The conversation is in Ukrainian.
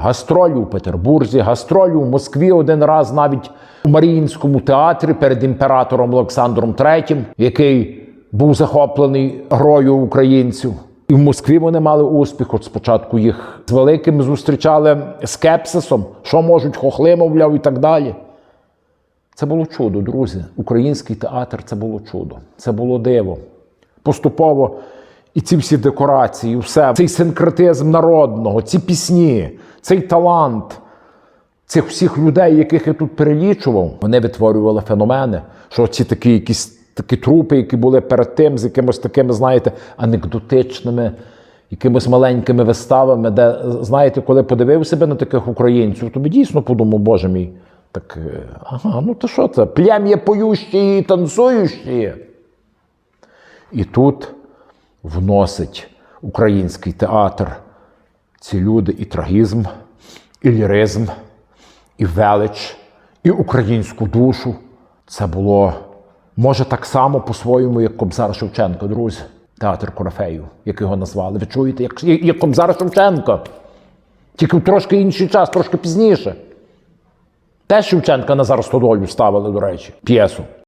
Гастролі у Петербурзі, гастролі у Москві один раз навіть у Маріїнському театрі перед імператором Олександром III, який був захоплений грою українців. І в Москві вони мали успіх. От спочатку їх з великим зустрічали скепсисом, що можуть хохли, мовляв, і так далі. Це було чудо, друзі. Український театр це було чудо. Це було диво. Поступово і ці всі декорації, все, цей синкретизм народного, ці пісні, цей талант цих всіх людей, яких я тут перелічував, вони витворювали феномени, що ці такі якісь такі трупи, які були перед тим, з якимось такими, знаєте, анекдотичними. Якимись маленькими виставами, де, знаєте, коли подивив себе на таких українців, тобі дійсно подумав, боже мій, так, е, ага, ну то що це? Плем'я поющі і танцюючі. І тут вносить український театр ці люди і трагізм, і ліризм, і велич, і українську душу. Це було, може, так само по-своєму, як Кобзар Шевченко, друзі. Театр Корофеїв, як його назвали. Ви чуєте, як, як Кобзар Шевченко. Тільки в трошки інший час, трошки пізніше. Теж Шевченка Назар Стодолю ставили, до речі, п'єсу.